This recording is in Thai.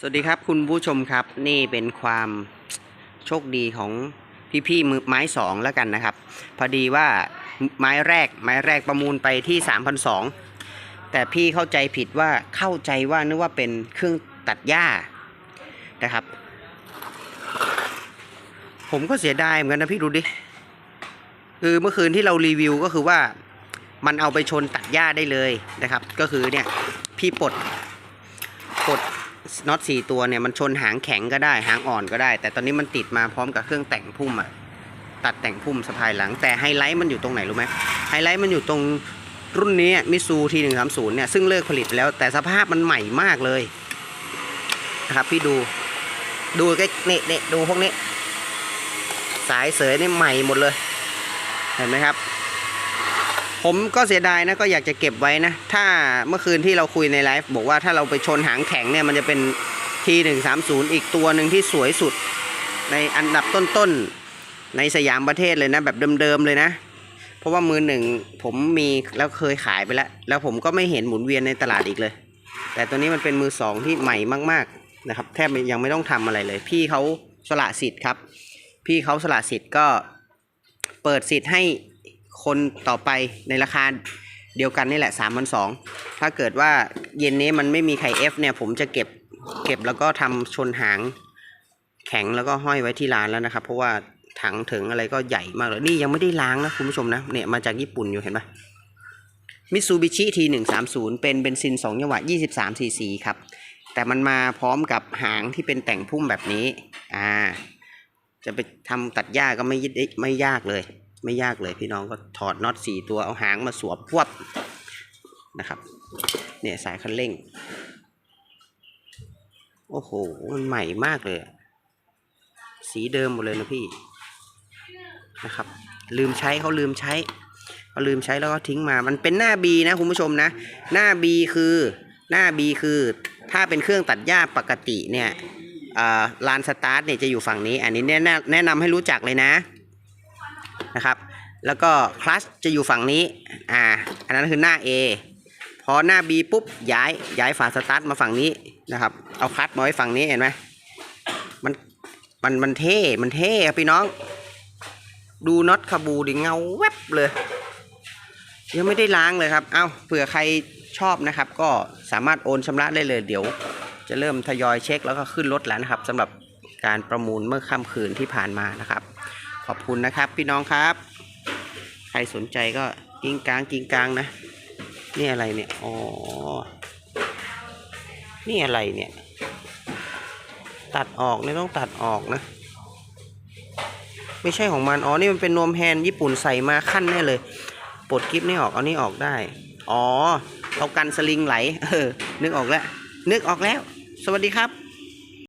สวัสดีครับคุณผู้ชมครับนี่เป็นความโชคดีของพี่ๆมือไม้สองแล้วกันนะครับ พอดีว่าไม้แรกไม้แรกประมูลไปที่3,200 แต่พี่เข้าใจผิดว่าเข้าใจว่านึกว่าเป็นเครื่องตัดหญ้านะครับ ผมก็เสียดายเหมือนกันนะพี่ดูดิ คือเมื่อคืนที่เรารีวิวก็คือว่ามันเอาไปชนตัดหญ้าได้เลยนะครับ ก็คือเนี่ยพี่ปลดปลด น็อตสี่ตัวเนี่ยมันชนหางแข็งก็ได้ หางอ่อนก็ได้ แต่ตอนนี้มันติดมาพร้อมกับเครื่องแต่งพุ่มอะตัดแต่งพุ่มสะพายหลัง แต่ไฮไลท์มันอยู่ตรงไหนรู้ไหมไฮไลท์มันอยู่ตรงรุ่นนี้มิซูทีหนึ่งสามศูนย์เนี่ยซึ่งเลิกผลิตแล้วแต่สภาพมันใหม่มากเลยนะครับพี่ดูดูกล้เนี่เนี่ยดูพวกนี้ สายเสยนี่ใหม่หมดเลย เห็นไหมครับ ผมก็เสียดายนะก็อยากจะเก็บไว้นะ ถ้าเมื่อคืนที่เราคุยในไลฟ์บอกว่าถ้าเราไปชนหางแข็งเนี่ยมันจะเป็น T130 อีกตัวหนึ่งที่สวยสุด ในอันดับต้นๆ ในสยามประเทศเลยนะ แบบเดิมๆเลยนะ เพราะว่ามือหนึ่งผมมีแล้วเคยขายไปแล้ว แล้วผมก็ไม่เห็นหมุนเวียนในตลาดอีกเลย แต่ตัวนี้มันเป็นมือสองที่ใหม่มากๆนะครับ แทบยังไม่ต้องทำอะไรเลย พี่เขาสละสิทธิ์ครับ พี่เขาสละสิทธิ์ก็เปิดสิทธิ์ให้ คนต่อไปในราคาเดียวกันนี่แหละ3 2 0 0ถ้าเกิดว่าเย็นนี้มันไม่มีไข่ F เนี่ย ผมจะเก็บเก็บแล้วก็ทำชนหางแข็งแล้วก็ห้อยไว้ที่ร้านแล้วนะครับ เพราะว่าถังถึงอะไรก็ใหญ่มากเลยนี่ยังไม่ได้ล้างนะคุณผู้ชมนะเนี่ยมาจากญี่ปุ่นอยู่เห็นปะมิตซูบิชิทีหนึ่งสามศูนย์เป็นเบนซินสองจังหวะยี่สิบสามซีซีครับ แต่มันมาพร้อมกับหางที่เป็นแต่งพุ่มแบบนี้อ่าจะไปทำตัดหญ้าก็ไม่ยไม่ยากเลย ไม่ยากเลยพี่น้องก็ถอดน็อตสี่ตัวเอาหางมาสวมพวบนะครับ เนี่ยสายคันเร่ง โอ้โห มันใหม่มากเลย สีเดิมหมดเลยนะพี่นะครับ ลืมใช้เขาลืมใช้เขาลืมใช้แล้วก็ทิ้งมา มันเป็นหน้า B นะคุณผู้ชมนะ หน้า B คือหน้า B คือถ้าเป็นเครื่องตัดหญ้าปกติเนี่ยลานสตาร์ทเนี่ยจะอยู่ฝั่งนี้ อันนี้แนะนำให้รู้จักเลยนะ นะครับ แล้วก็คลัชจะอยู่ฝั่งนี้ อ่า อันนั้นคือหน้า A พอหน้า B ปุ๊บย้ายย้ายฝาสตาร์ทมาฝั่งนี้นะครับ เอาคลัชมาไว้ฝั่งนี้เห็นไหมมันมันมันเท่มันเท่ครับพี่น้อง ดูน็อตคาบูดิเงาแวบเลย ยังไม่ได้ล้างเลยครับ เอ้าเผื่อใครชอบนะครับ ก็สามารถโอนชำระได้เลยเดี๋ยว จะเริ่มทยอยเช็คแล้วก็ขึ้นรถแล้วนะครับสำหรับการประมูลเมื่อค่ำคืนที่ผ่านมานะครับ ขอบคุณนะครับพี่น้องครับ ใครสนใจก็กิ้งกลางกิ้งกลางนะ นี่อะไรเนี่ย อ๋อ นี่อะไรเนี่ย ตัดออกเนี่ยต้องตัดออกนะ ไม่ใช่ของมัน อ๋อ นี่มันเป็นนวมแฮนญี่ปุ่นใส่มาขั้นแน่เลย ปลดกิฟนี่ออก เอานี่ออกได้ อ๋อเอากันสลิงไหล เออ นึกออกแล้ว นึกออกแล้ว สวัสดีครับ